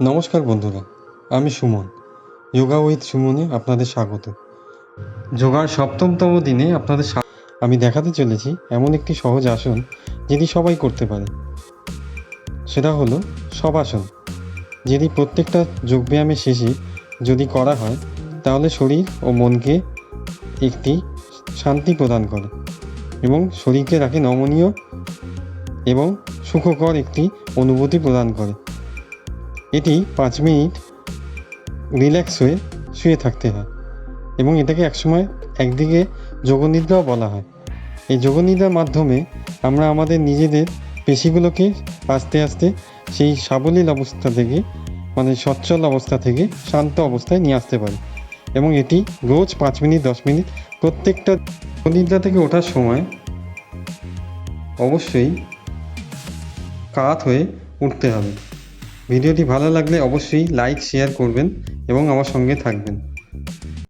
নমস্কার বন্ধুরা, আমি সুমন। যোগা উইথ সুমনে আপনাদের স্বাগত। যোগার সপ্তমতম দিনে আপনাদের আমি দেখাতে চলেছি এমন একটি সহজ আসন যেটি সবাই করতে পারে। সেটা হলো সবাসন যেটি প্রত্যেকটা যোগব্যায়ামের শেষে যদি করা হয়, তাহলে শরীর ও মনকে একটি শান্তি প্রদান করে এবং শরীরকে রাখে নমনীয় এবং সুখকর একটি অনুভূতি প্রদান করে। এটি পাঁচ মিনিট রিল্যাক্স হয়ে শুয়ে থাকতে হয় এবং এটাকে একসময় একদিকে যোগনিদ্রাও বলা হয়। এই যোগনিদ্রার মাধ্যমে আমরা আমাদের নিজেদের পেশিগুলোকে আস্তে আস্তে সেই সাবলীল অবস্থা থেকে মানে সচ্ছল অবস্থা থেকে শান্ত অবস্থায় নিয়ে আসতে পারি এবং এটি রোজ পাঁচ মিনিট, দশ মিনিট প্রত্যেকটা যোগনিদ্রা থেকে ওঠার সময় অবশ্যই কাত হয়ে উঠতে হবে। ভিডিওটি ভালো লাগলে অবশ্যই লাইক শেয়ার করবেন এবং আমার সঙ্গে থাকবেন।